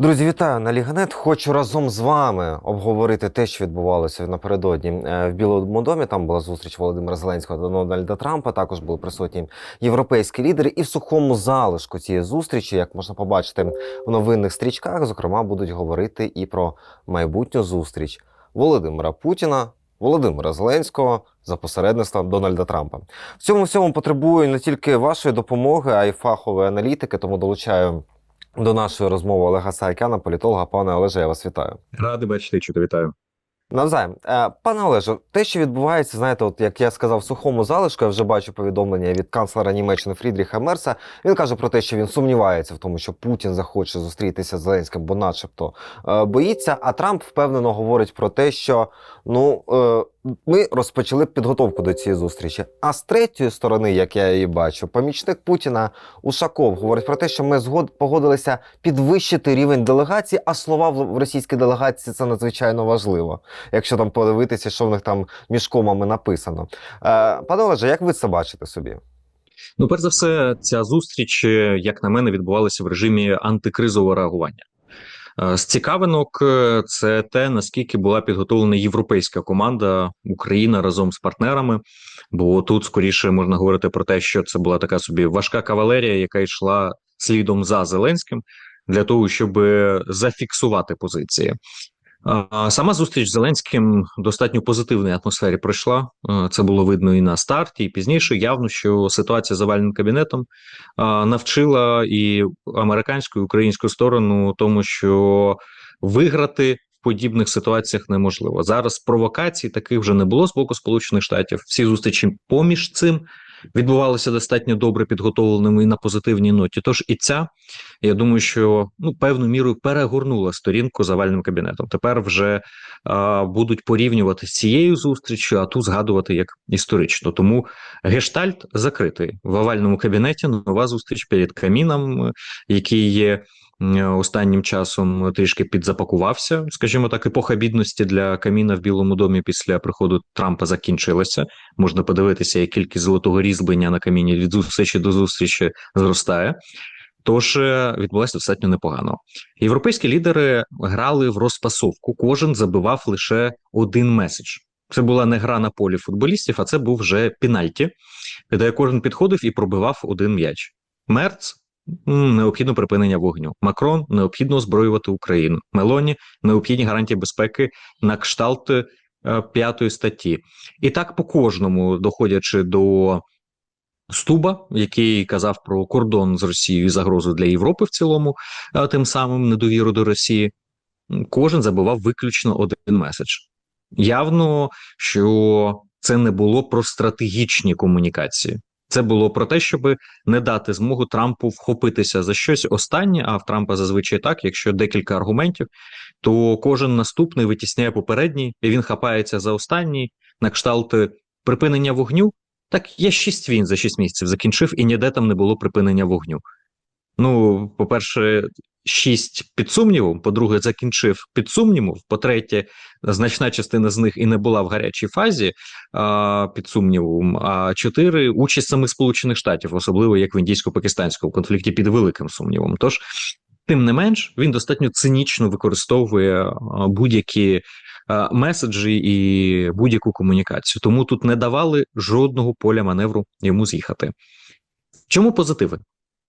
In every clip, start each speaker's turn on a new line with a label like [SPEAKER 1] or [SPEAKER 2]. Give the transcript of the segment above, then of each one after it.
[SPEAKER 1] Друзі, вітаю на Ліганет. Хочу разом з вами обговорити те, що відбувалося напередодні е, в Білому домі. Там була зустріч Володимира Зеленського та Дональда Трампа. Також були присутні європейські лідери. І в сухому залишку цієї зустрічі, як можна побачити в новинних стрічках, зокрема, будуть говорити і про майбутню зустріч Володимира Путіна. Володимира Зеленського за посередництвом Дональда Трампа в цьому всьому потребує не тільки вашої допомоги, а й фахової аналітики. Тому долучаю до нашої розмови Олега Саакяна, політолога. Пане Олеже, я вас вітаю.
[SPEAKER 2] Радий бачити чути. Вітаю.
[SPEAKER 1] Навзаєм. Е, Пане Олеже, те, що відбувається, знаєте, от як я сказав, в сухому залишку, я вже бачу повідомлення від канцлера Німеччини Фрідріха Мерса. Він каже про те, що він сумнівається в тому, що Путін захоче зустрітися з Зеленським, бо, начебто, е, боїться. А Трамп впевнено говорить про те, що ну е, ми розпочали підготовку до цієї зустрічі. А з третьої сторони, як я її бачу, помічник Путіна Ушаков говорить про те, що ми згод погодилися підвищити рівень делегації, а слова в російській делегації це надзвичайно важливо якщо там подивитися, що в них там між комами написано. Е, пане Олеже, як ви це бачите собі?
[SPEAKER 2] Ну, перш за все, ця зустріч, е, як на мене, відбувалася в режимі антикризового реагування. Е, З цікавинок е, це те, наскільки була підготовлена європейська команда Україна разом з партнерами. Бо тут скоріше можна говорити про те, що це була така собі важка кавалерія, яка йшла слідом за Зеленським для того, щоб зафіксувати позиції. Сама зустріч з Зеленським достатньо позитивній атмосфері пройшла. Це було видно і на старті, і пізніше. Явно, що ситуація з овальним кабінетом навчила і американську, і українську сторону тому, що виграти в подібних ситуаціях неможливо. Зараз провокацій таких вже не було з боку Сполучених Штатів. Всі зустрічі поміж цим відбувалися достатньо добре підготовленими і на позитивній ноті. Тож і ця, я думаю, що ну певною мірою перегорнула сторінку з овальним кабінетом. Тепер вже а, будуть порівнювати з цією зустрічю, а ту згадувати як історично. Тому гештальт закритий в овальному кабінеті. Нова зустріч перед каміном, який є. М, Останнім часом трішки підзапакувався, скажімо так, епоха бідності для каміна в Білому домі після приходу Трампа закінчилася. Можна подивитися, як кількість золотого різьблення на каміні від зустрічі до зустрічі зростає. Тож е, відбулося достатньо непогано. Європейські лідери грали в розпасовку. Кожен забивав лише один меседж. Це була не гра на полі футболістів, а це був вже пенальті, де кожен підходив і пробивав один м'яч. Мерц необхідно припинення вогню. Макрон необхідно озброювати Україну. Мелоні необхідні гарантії безпеки на кшталт е, п'ятої статті. І так по кожному, доходячи до Стуба, який казав про кордон з Росією і загрозу для Європи в цілому, тим самим недовіру до Росії, кожен забивав виключно один меседж. Явно, що це не було про стратегічні комунікації. Це було про те, щоб не дати змогу Трампу вхопитися за щось останнє. А в Трампа зазвичай так, якщо декілька аргументів, то кожен наступний витісняє попередній, і він хапається за останній на кшталт припинення вогню. Так я шість війн за шість місяців закінчив, і ніде там не було припинення вогню. Ну, по-перше, шість під сумнівом, по-друге, закінчив під сумнівом. По-третє, значна частина з них і не була в гарячій фазі а, під сумнівом. А чотири участь самих Сполучених Штатів, особливо як в індійсько-пакистанському конфлікті, під великим сумнівом. Тож, тим не менш, він достатньо цинічно використовує будь-які меседжі і будь-яку комунікацію. Тому тут не давали жодного поля маневру йому з'їхати. Чому позитиви?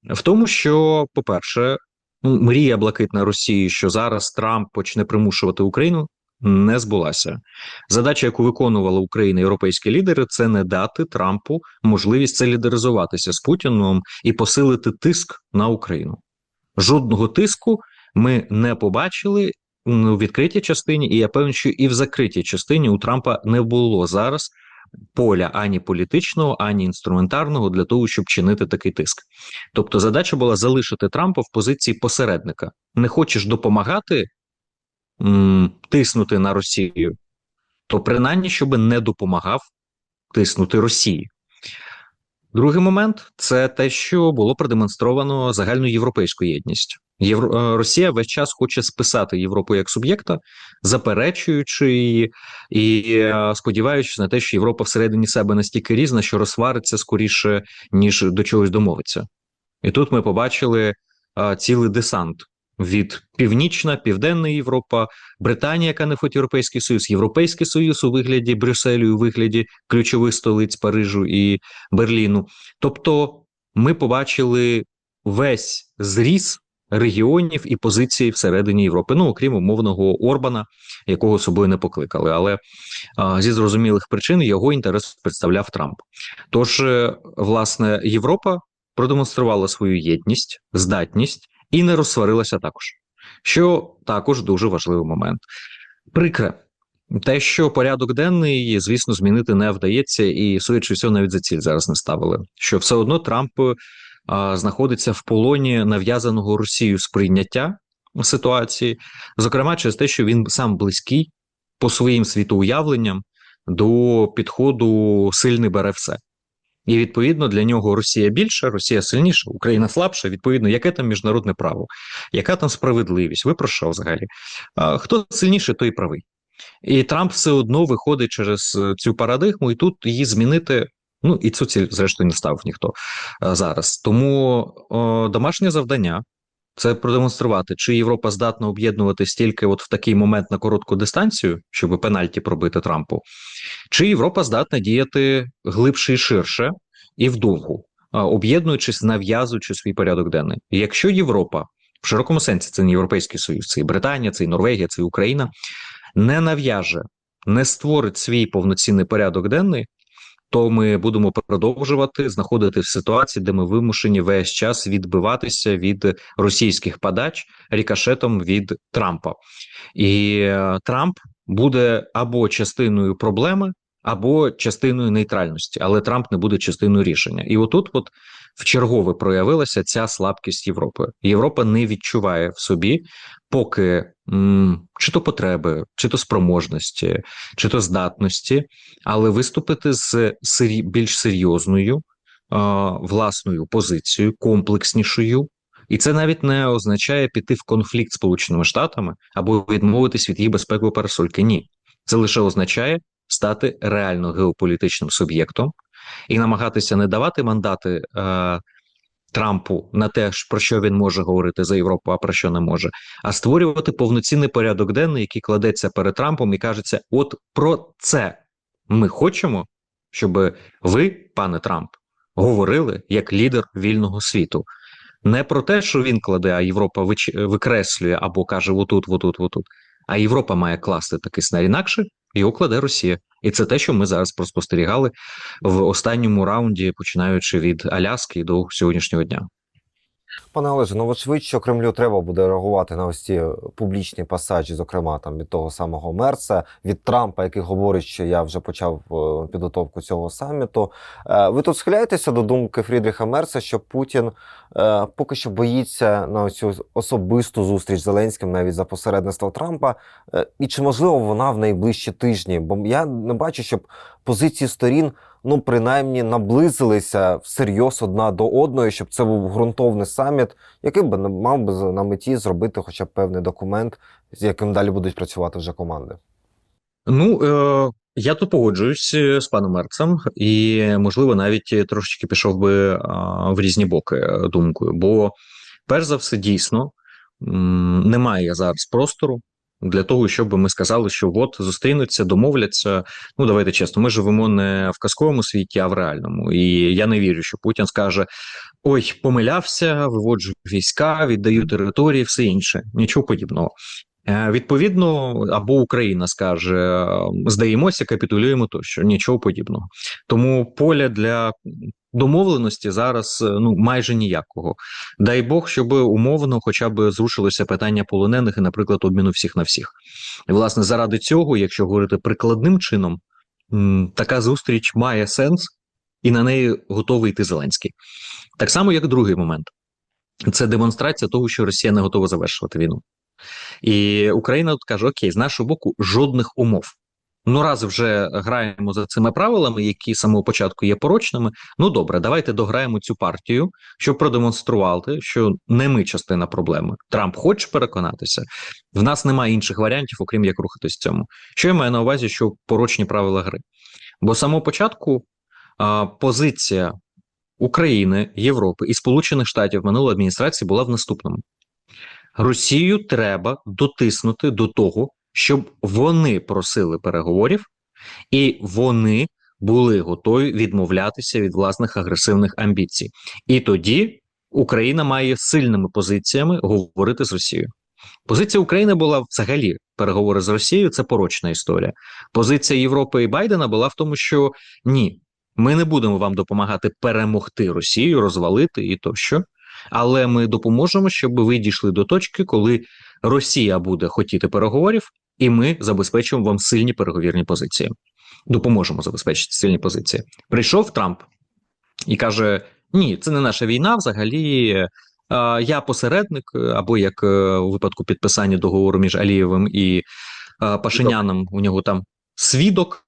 [SPEAKER 2] В тому, що, по-перше, ну, мрія блакитна Росії, що зараз Трамп почне примушувати Україну, не збулася. Задача, яку виконувала Україна і європейські лідери, це не дати Трампу можливість солідаризуватися з Путіном і посилити тиск на Україну. Жодного тиску ми не побачили у відкритій частині, і я певен, що і в закритій частині у Трампа не було зараз поля ані політичного, ані інструментарного для того, щоб чинити такий тиск. Тобто, задача була залишити Трампа в позиції посередника. Не хочеш допомагати м, тиснути на Росію, то принаймні, щоб не допомагав тиснути Росії. Другий момент це те, що було продемонстровано загальноєвропейську єдність. Євро... е, Росія весь час хоче списати Європу як суб'єкта, заперечуючи її і е, сподіваючись на те, що Європа всередині себе настільки різна, що розсвариться скоріше, ніж до чогось домовиться. І тут ми побачили е, цілий десант від Північна, Південна Європа, Британія, яка не в Європейський Союз, Європейський Союз у вигляді Брюсселю, у вигляді ключових столиць Парижу і Берліну. Тобто, ми побачили весь зріз регіонів і позицій всередині Європи, ну окрім умовного Орбана, якого собою не покликали. Але зі зрозумілих причин його інтерес представляв Трамп. Тож, е, власне, Європа продемонструвала свою єдність, здатність і не розсварилася також. Що також дуже важливий момент. Прикре, те, що порядок денний, звісно, змінити не вдається, і судячи всього, навіть за ціль зараз не ставили. Що все одно Трамп знаходиться в полоні нав'язаного Росією сприйняття ситуації, зокрема через те, що він сам близький по своїм світоуявленням до підходу сильний бере все. І відповідно для нього Росія більша, Росія сильніша, Україна слабша. Відповідно, яке там міжнародне право, яка там справедливість? Ви про що взагалі? Хто сильніший, той правий. І Трамп все одно виходить через е, цю парадигму, і тут її змінити. Ну і цю ціль, зрештою, не ставив ніхто зараз. Тому о, домашнє завдання це продемонструвати, чи Європа здатна об'єднуватись тільки от в такий момент на коротку дистанцію, щоб пенальті пробити Трампу, чи Європа здатна діяти глибше і ширше і вдовгу, об'єднуючись, нав'язуючи свій порядок денний. Якщо Європа в широкому сенсі це не Європейський Союз, це і Британія, це і Норвегія, це і Україна, не нав'яже, не створить свій повноцінний порядок денний, то ми будемо продовжувати знаходити в ситуації, де ми вимушені весь час відбиватися від російських подач рікашетом від Трампа. І е, Трамп буде або частиною проблеми, або частиною нейтральності, але Трамп не буде частиною рішення. І отут, от в чергове проявилася ця слабкість Європи. Європа не відчуває в собі, поки чи то потреби, чи то спроможності, чи то здатності, але виступити з сері... більш серйозною а, власною позицією, комплекснішою. І це навіть не означає піти в конфлікт з Сполученими Штатами або відмовитись від її безпекової парасольки. Ні, це лише означає стати реально геополітичним суб'єктом і намагатися не давати мандати е, Трампу на те, про що він може говорити за Європу, а про що не може, а створювати повноцінний порядок денний, який кладеться перед Трампом і кажеться: от про це ми хочемо, щоб ви, пане Трамп, говорили як лідер вільного світу. Не про те, що він кладе, а Європа викреслює або каже: отут, отут, отут. А Європа має класти такий сценарій. Інакше його кладе Росія. І це те, що ми зараз проспостерігали в останньому раунді, починаючи від Аляски до сьогоднішнього дня.
[SPEAKER 1] Пане Олеже, ну вочевидь, що Кремлю треба буде реагувати на ось ці публічні пасажі, зокрема там від того самого Мерца, від Трампа, який говорить, що я вже почав е, підготовку цього саміту. Е, Ви тут схиляєтеся до думки Фрідріха Мерца, що Путін е, поки що боїться на цю особисту зустріч з Зеленським, навіть за посередництва Трампа. І чи можливо вона в найближчі тижні? Бо я не бачу, щоб позиції сторін ну принаймні наблизилися всерйоз одна до одної, щоб це був ґрунтовний саміт, який би мав би на меті зробити хоча б певний документ, з яким далі будуть працювати вже команди.
[SPEAKER 2] Ну е, я тут погоджуюсь е, з паном Мерцем, і можливо навіть трошечки пішов би в різні боки е, думкою. Бо, перш за все, дійсно немає зараз простору для того, щоб ми сказали, що от зустрінуться, домовляться. Ну давайте чесно, ми живемо не в казковому світі, а в реальному. І я не вірю, що Путін скаже: ой, помилявся, виводжу війська, віддаю території, все інше. Нічого подібного. Е, Відповідно, або Україна скаже: е, здаємося, капітулюємо тощо, нічого подібного. Тому поля для домовленості зараз е, ну майже ніякого. Дай Бог, щоб умовно, хоча б зрушилося питання полонених і, наприклад, обміну всіх на всіх. І, власне, заради цього, якщо говорити прикладним чином, така зустріч має сенс, і на неї готовий йти Зеленський. Так само, як другий момент, це демонстрація того, що Росія не готова завершувати війну. І Україна тут каже: Окей, з нашого боку, жодних умов. Ну, раз вже граємо за цими правилами, які з самого початку є порочними. Ну добре, давайте дограємо цю партію, щоб продемонструвати, що не ми частина проблеми. Трамп хоче переконатися. В нас немає інших варіантів, окрім як рухатись в цьому. Що я маю на увазі, що порочні правила гри? Бо з самого початку а, позиція України, Європи і Сполучених Штатів минулої адміністрації була в наступному. Росію треба дотиснути до того, щоб вони просили переговорів, і вони були готові відмовлятися від власних агресивних амбіцій. І тоді Україна має сильними позиціями говорити з Росією. Позиція України була взагалі переговори з Росією це порочна історія. Позиція Європи і Байдена була в тому, що ні, ми не будемо вам допомагати перемогти Росію, розвалити і тощо. Але ми допоможемо, щоб ви дійшли до точки, коли Росія буде хотіти переговорів, і ми забезпечимо вам сильні переговірні позиції. Допоможемо забезпечити сильні позиції. Прийшов Трамп і каже: Ні, це не наша війна. Взагалі, я посередник, е, або як е, у випадку підписання договору між Алієвим і е, Пашиняном, у нього там свідок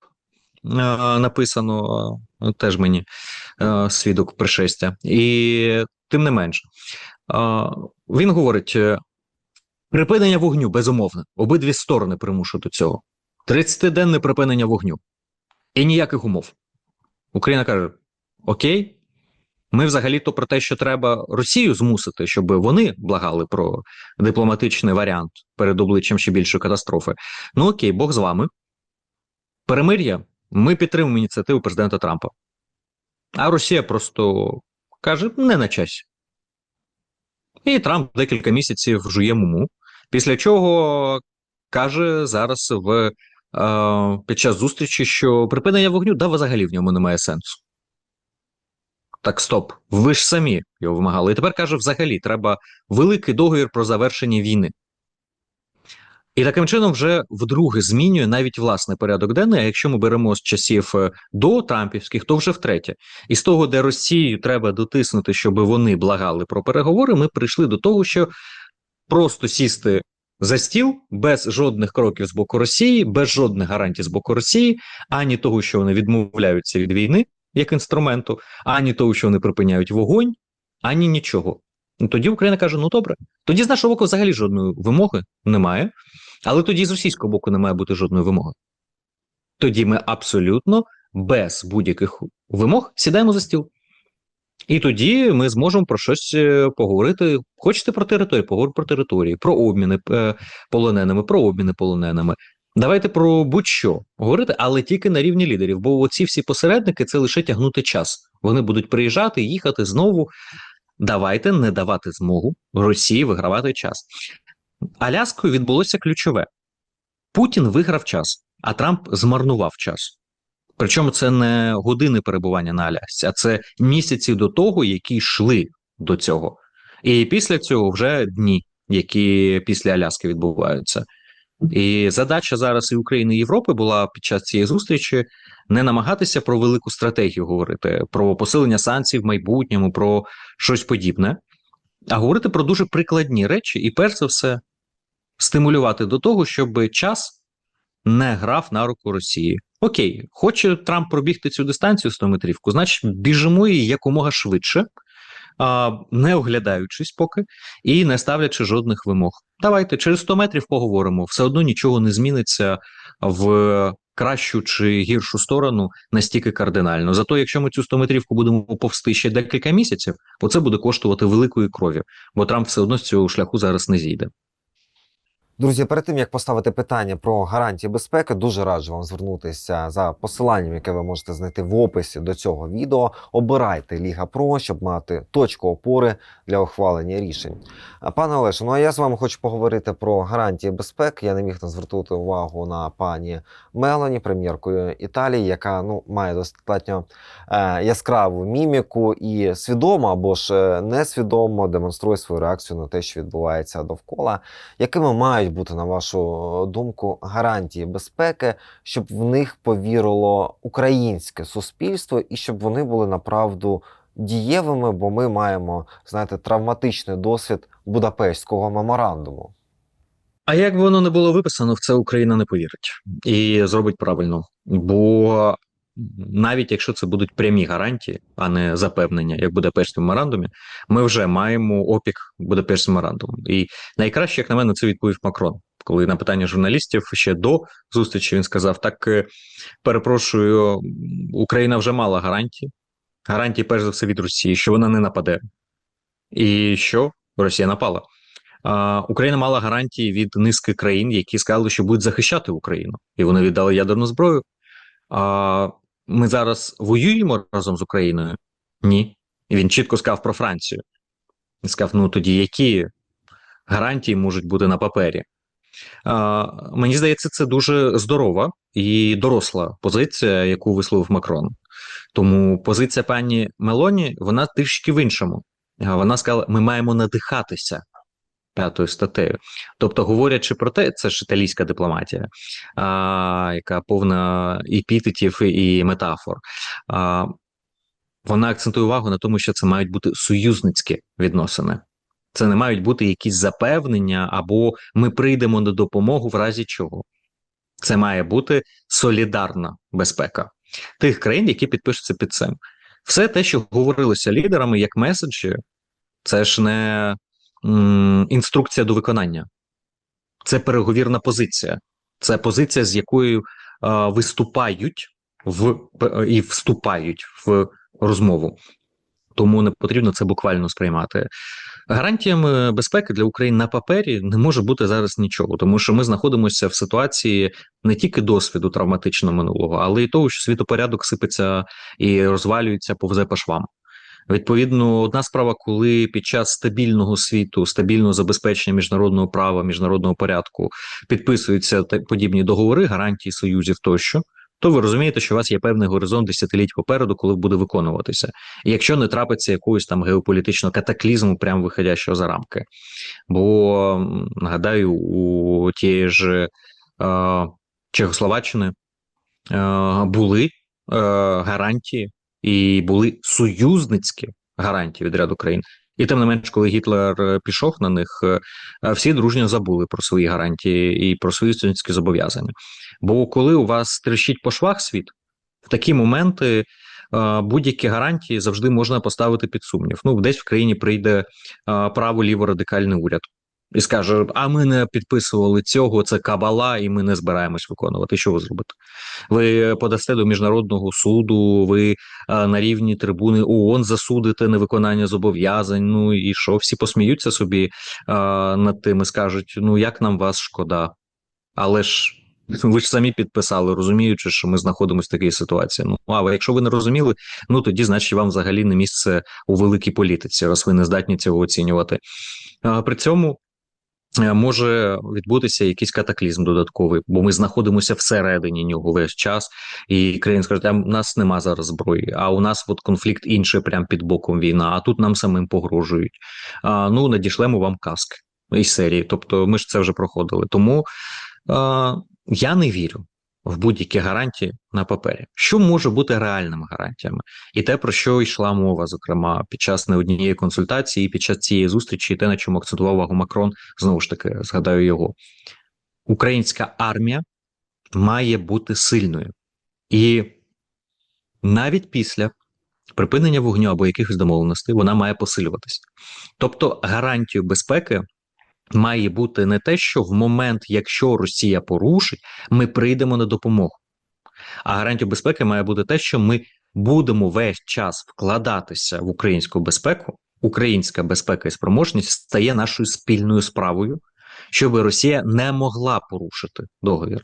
[SPEAKER 2] написано, е, теж мені е, свідок пришестя. І тим не менше, е, він говорить: е, припинення вогню безумовне, обидві сторони примушують до цього. 30-денне припинення вогню і ніяких умов. Україна каже: Окей, ми взагалі-то про те, що треба Росію змусити, щоб вони благали про дипломатичний варіант перед обличчям ще більшої катастрофи. Ну окей, Бог з вами. Перемир'я. Ми підтримуємо ініціативу президента Трампа. А Росія просто каже: не на часі. І Трамп декілька місяців жує муму. Після чого каже зараз в, е, під час зустрічі, що припинення вогню да взагалі в ньому немає сенсу. Так, стоп, ви ж самі його вимагали. І тепер каже: взагалі, треба великий договір про завершення війни. І таким чином вже вдруге змінює навіть власний порядок денний. А якщо ми беремо з часів е, до Трампівських, то вже втретє. І з того, де Росію треба дотиснути, щоб вони благали про переговори, ми прийшли до того, що просто сісти за стіл без жодних кроків з боку Росії, без жодних гарантій з боку Росії, ані того, що вони відмовляються від війни як інструменту, ані того, що вони припиняють вогонь, ані нічого. Ну, тоді Україна каже: ну добре, тоді з нашого боку взагалі жодної вимоги немає, але тоді з російського боку не має бути жодної вимоги. Тоді ми абсолютно без будь-яких вимог сідаємо за стіл. І тоді ми зможемо про щось е, поговорити. Хочете про територію, поговоримо про території, про обміни е, полоненими, про обміни полоненими. Давайте про будь-що говорити, але тільки на рівні лідерів. Бо оці всі посередники це лише тягнути час. Вони будуть приїжджати, їхати знову. Давайте не давати змогу Росії вигравати час. Аляскою відбулося ключове: Путін виграв час, а Трамп змарнував час. Причому це не години перебування на Алясці, а це місяці до того, які йшли до цього. І після цього вже дні, які після Аляски відбуваються. І задача зараз і України і Європи була під час цієї зустрічі не намагатися про велику стратегію говорити, про посилення санкцій в майбутньому, про щось подібне, а говорити про дуже прикладні речі, і перш за все стимулювати до того, щоб час не грав на руку Росії. Окей, хоче Трамп пробігти цю дистанцію 100 метрівку, значить біжимо її якомога швидше, не оглядаючись поки і не ставлячи жодних вимог. Давайте через 100 метрів поговоримо. Все одно нічого не зміниться в кращу чи гіршу сторону настільки кардинально. Зато, якщо ми цю 100 метрівку будемо повсти ще декілька місяців, то це буде коштувати великої крові, бо Трамп все одно з цього шляху зараз не зійде.
[SPEAKER 1] Друзі, перед тим як поставити питання про гарантії безпеки, дуже раджу вам звернутися за посиланням, яке ви можете знайти в описі до цього відео. Обирайте Ліга Про, щоб мати точку опори для ухвалення рішень. Пане Олеже, ну а я з вами хочу поговорити про гарантії безпеки. Я не міг не звернути увагу на пані Мелані, прем'єркою Італії, яка ну має достатньо е, яскраву міміку і свідомо або ж е, несвідомо демонструє свою реакцію на те, що відбувається довкола, якими мають бути, на вашу думку, гарантії безпеки, щоб в них повірило українське суспільство і щоб вони були направду дієвими, бо ми маємо, знаєте, травматичний досвід Будапештського меморандуму.
[SPEAKER 2] А як би воно не було виписано, в це Україна не повірить і зробить правильно. Бо навіть якщо це будуть прямі гарантії, а не запевнення, як в Будапештському меморандумі, ми вже маємо опік Будапештського меморандуму. І найкраще, як на мене, це відповів Макрон. Коли на питання журналістів ще до зустрічі він сказав: так е, перепрошую, Україна вже мала гарантії. Гарантії, перш за все, від Росії, що вона не нападе, і що Росія напала. Україна мала гарантії від низки країн, які сказали, що будуть захищати Україну, і вони віддали ядерну зброю. А ми зараз воюємо разом з Україною? Ні. І він чітко сказав про Францію. Він сказав: ну тоді які гарантії можуть бути на папері? А, мені здається, це дуже здорова і доросла позиція, яку висловив Макрон. Тому позиція пані Мелоні вона трішки в іншому. Вона сказала: ми маємо надихатися п'ятою статтею. Тобто, говорячи про те, це ж італійська дипломатія, а, яка повна епітетів і метафор. А, вона акцентує увагу на тому, що це мають бути союзницькі відносини. Це не мають бути якісь запевнення, або ми прийдемо на допомогу в разі чого. Це має бути солідарна безпека тих країн, які підпишуться під цим. Все те, що говорилося лідерами як меседжі, це ж не інструкція до виконання, це переговірна позиція, це позиція, з якою виступають в і вступають в розмову. Тому не потрібно це буквально сприймати. Гарантіями безпеки для України на папері не може бути зараз нічого, тому що ми знаходимося в ситуації не тільки досвіду травматичного минулого, але й того, що світопорядок сипеться і розвалюється, повзе по швам. Відповідно, одна справа, коли під час стабільного світу, стабільного забезпечення міжнародного права, міжнародного порядку підписуються подібні договори, гарантії союзів тощо. То ви розумієте, що у вас є певний горизонт десятиліть попереду, коли буде виконуватися, і якщо не трапиться якогось там геополітичного катаклізму, прямо виходящого за рамки. Бо нагадаю, у тієї ж е, Чехословаччини е, були е, гарантії і були союзницькі гарантії від ряду країн. І тим не менш, коли Гітлер е, пішов на них, е, е, всі дружньо забули про свої гарантії і про свої союзницькі зобов'язання. Бо коли у вас трещить по швах світ, в такі моменти будь-які гарантії завжди можна поставити під сумнів. Ну, десь в країні прийде е, право-ліво-радикальний уряд і скаже: А ми не підписували цього, це кабала, і ми не збираємось виконувати. Що ви зробите? Ви подасте до міжнародного суду, ви е, на рівні трибуни ООН засудите невиконання зобов'язань. Ну і що? Всі посміються собі е, над тим і скажуть: ну як нам вас шкода? Але ж ви ж самі підписали, розуміючи, що ми знаходимося в такій ситуації. Ну а якщо ви не розуміли, ну тоді значить вам взагалі не місце у великій політиці, раз ви не здатні цього оцінювати. А, При цьому е, може відбутися якийсь катаклізм додатковий, бо ми знаходимося всередині нього весь час, і країни скажуть, а в нас нема зараз зброї, а у нас от конфлікт інший, прямо під боком війна, а тут нам самим погрожують. А, ну надішлемо вам каски із серії. Тобто, ми ж це вже проходили. Тому а, я не вірю в будь-які гарантії на папері. Що може бути реальними гарантіями? І те, про що йшла мова, зокрема, під час не однієї консультації, під час цієї зустрічі, і те, на чому акцентував увагу Макрон, знову ж таки, згадаю його. Українська армія має бути сильною. І навіть після припинення вогню або якихось домовленостей вона має посилюватися. Тобто гарантією безпеки має бути не те, що в момент, якщо Росія порушить, ми прийдемо на допомогу. А гарантією безпеки має бути те, що ми будемо весь час вкладатися в українську безпеку. Українська безпека і спроможність стає нашою спільною справою, щоб Росія не могла порушити договір.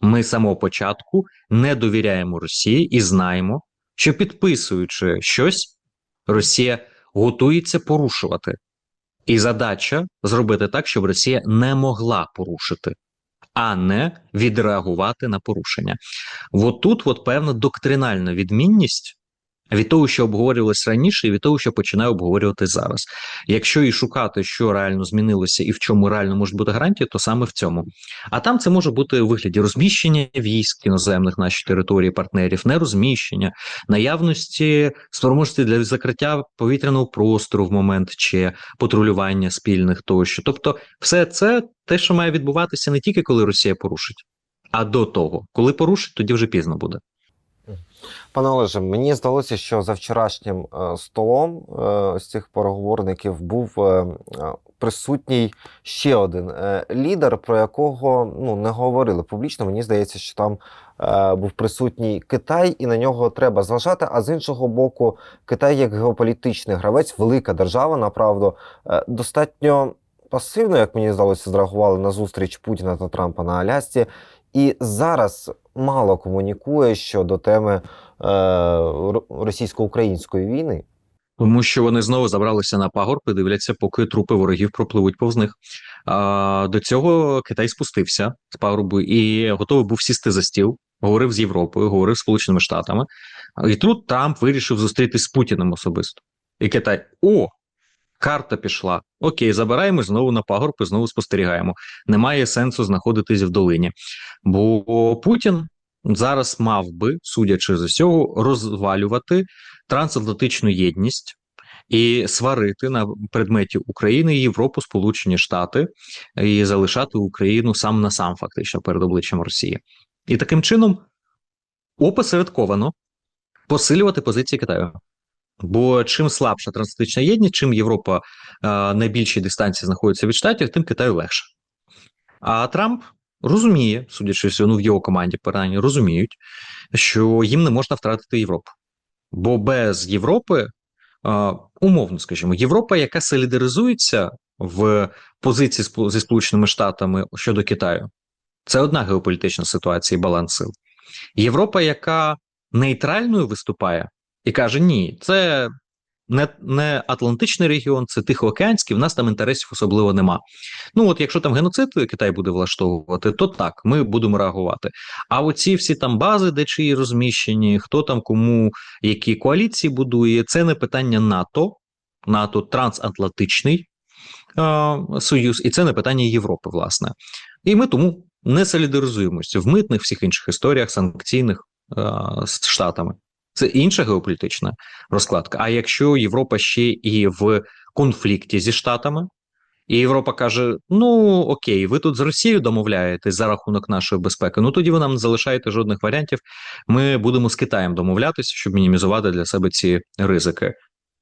[SPEAKER 2] Ми з самого початку не довіряємо Росії і знаємо, що підписуючи щось, Росія готується порушувати. І задача зробити так, щоб Росія не могла порушити, а не відреагувати на порушення. От тут от певна доктринальна відмінність від того, що обговорювалось раніше, і від того, що починає обговорювати зараз. Якщо і шукати, що реально змінилося і в чому реально можуть бути гарантії, то саме в цьому. А там це може бути у вигляді розміщення військ іноземних на нашій території партнерів, не розміщення, наявності спроможності для закриття повітряного простору в момент чи патрулювання спільних тощо. Тобто, все це те, що має відбуватися не тільки коли Росія порушить, а до того, коли порушить, тоді вже пізно буде.
[SPEAKER 1] Пане Олеже, мені здалося, що за вчорашнім е, столом е, з цих переговорників був е, е, присутній ще один е, лідер, про якого ну, не говорили публічно. Мені здається, що там е, був присутній Китай, і на нього треба зважати. А з іншого боку, Китай як геополітичний гравець, велика держава, направду, е, достатньо пасивно, як мені здалося, зреагували на зустріч Путіна та Трампа на Алясці, і зараз мало комунікує щодо теми е, російсько-української війни.
[SPEAKER 2] Тому що вони знову забралися на пагорб і дивляться, поки трупи ворогів пропливуть повз них. А, до цього Китай спустився з пагорбу і готовий був сісти за стіл. Говорив з Європою, говорив з Сполученими Штатами. І тут Трамп вирішив зустрітись з Путіним особисто. І Китай: о, карта пішла. Окей, забираємо знову на пагорб і знову спостерігаємо. Немає сенсу знаходитись в долині. Бо Путін зараз мав би, судячи з усього, розвалювати трансатлантичну єдність і сварити на предметі України, Європу, Сполучені Штати і залишати Україну сам на сам, фактично, перед обличчям Росії. І таким чином опосередковано посилювати позиції Китаю. Бо чим слабша трансатлантична єдність, чим Європа е, на більшій дистанції знаходиться від штатів, тим Китаю легше. А Трамп розуміє, судячи ну в його команді принаймні розуміють, що їм не можна втратити Європу. Бо без Європи, е, умовно скажімо, Європа, яка солідаризується в позиції зі Сполученими Штатами щодо Китаю, це одна геополітична ситуація і баланс сил. Європа, яка нейтральною виступає і каже: ні, це не, не Атлантичний регіон, це Тихоокеанський, в нас там інтересів особливо нема. Ну от якщо там геноцид Китай буде влаштовувати, то так, ми будемо реагувати. А оці всі там бази, де чиї розміщені, хто там кому які коаліції будує, це не питання НАТО, НАТО трансатлантичний е, союз, і це не питання Європи, власне. І ми тому не солідаризуємося в митних всіх інших історіях, санкційних е, з Штатами. Це інша геополітична розкладка. А якщо Європа ще і в конфлікті зі Штатами, і Європа каже: ну окей, ви тут з Росією домовляєтесь за рахунок нашої безпеки. Ну тоді ви нам не залишаєте жодних варіантів. Ми будемо з Китаєм домовлятися, щоб мінімізувати для себе ці ризики.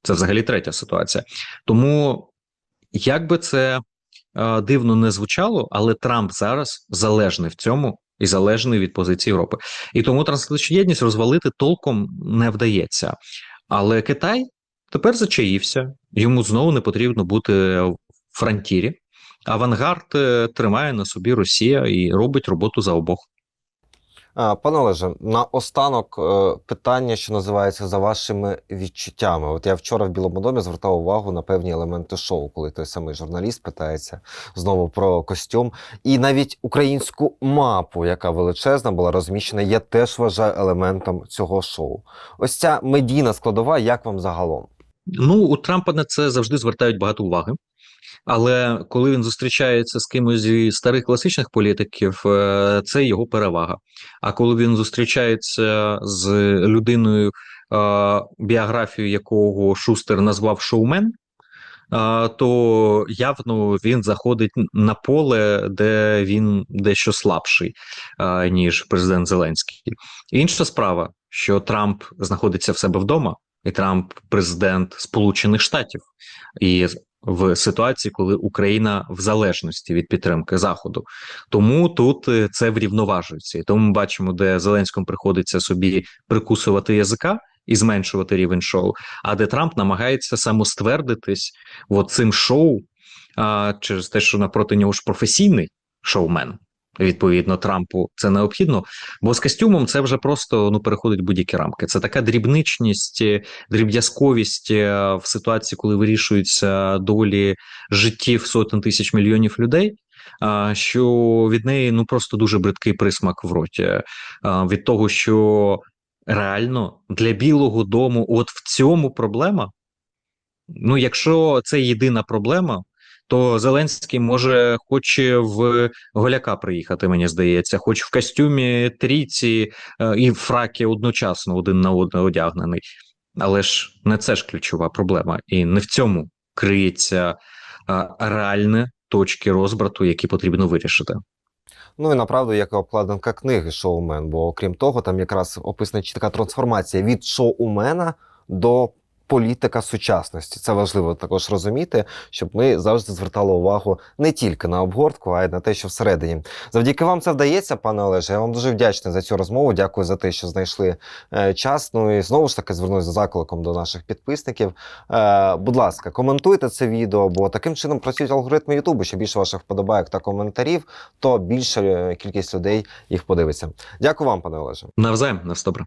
[SPEAKER 2] Це взагалі третя ситуація. Тому як би це е, дивно не звучало, але Трамп зараз залежний в цьому і залежний від позиції Європи. І тому трансатлантичну єдність розвалити толком не вдається. Але Китай тепер зачаївся, йому знову не потрібно бути в фронтірі. Авангард е, тримає на собі Росія і робить роботу за обох.
[SPEAKER 1] Пане Олеже, на останок е, питання, що називається за вашими відчуттями. От я вчора в Білому домі звертав увагу на певні елементи шоу, коли той самий журналіст питається знову про костюм. І навіть українську мапу, яка величезна була розміщена, я теж вважаю елементом цього шоу. Ось ця медійна складова, як вам загалом?
[SPEAKER 2] Ну, у Трампа на це завжди звертають багато уваги. Але коли він зустрічається з кимось зі старих класичних політиків, е, це його перевага. А коли він зустрічається з людиною, е, біографію якого Шустер назвав шоумен, е, то явно він заходить на поле, де він дещо слабший, ніж президент Зеленський. Інша справа, що Трамп знаходиться в себе вдома, і Трамп президент Сполучених Штатів. І в ситуації, коли Україна в залежності від підтримки Заходу. Тому тут е, це врівноважується. І тому ми бачимо, де Зеленському приходиться собі прикусувати язика і зменшувати рівень шоу, а де Трамп намагається самоствердитись от цим шоу а, через те, що напроти нього ж професійний шоумен. Відповідно, Трампу це необхідно, бо з костюмом це вже просто ну переходить будь-які рамки. Це така дрібничність, е, дріб'язковість е, в ситуації, коли вирішуються долі життів сотень тисяч мільйонів людей. Що від неї ну просто дуже бридкий присмак в роті від того, що реально для Білого Дому, от в цьому проблема. Ну, якщо це єдина проблема, то Зеленський може хоч в голяка приїхати, мені здається, хоч в костюмі трійці е, і в фракі одночасно один на один одягнений. Але ж не це ж ключова проблема, і не в цьому криється е, реальні точки розбрату, які потрібно вирішити.
[SPEAKER 1] Ну і направду, як обкладинка книги шоумен, бо окрім того, там якраз описана чітка трансформація від шоумена до політика сучасності. Це важливо також розуміти, щоб ми завжди звертали увагу не тільки на обгортку, а й на те, що всередині. Завдяки вам це вдається, пане Олеже. Я вам дуже вдячний за цю розмову. Дякую за те, що знайшли е, час. Ну і знову ж таки звернусь за закликом до наших підписників. Е, будь ласка, коментуйте це відео, бо таким чином працюють алгоритми Ютубу. Що більше ваших вподобайок та коментарів, то більша е, кількість людей їх подивиться. Дякую вам, пане Олеже.
[SPEAKER 2] Навзаєм, на все добре.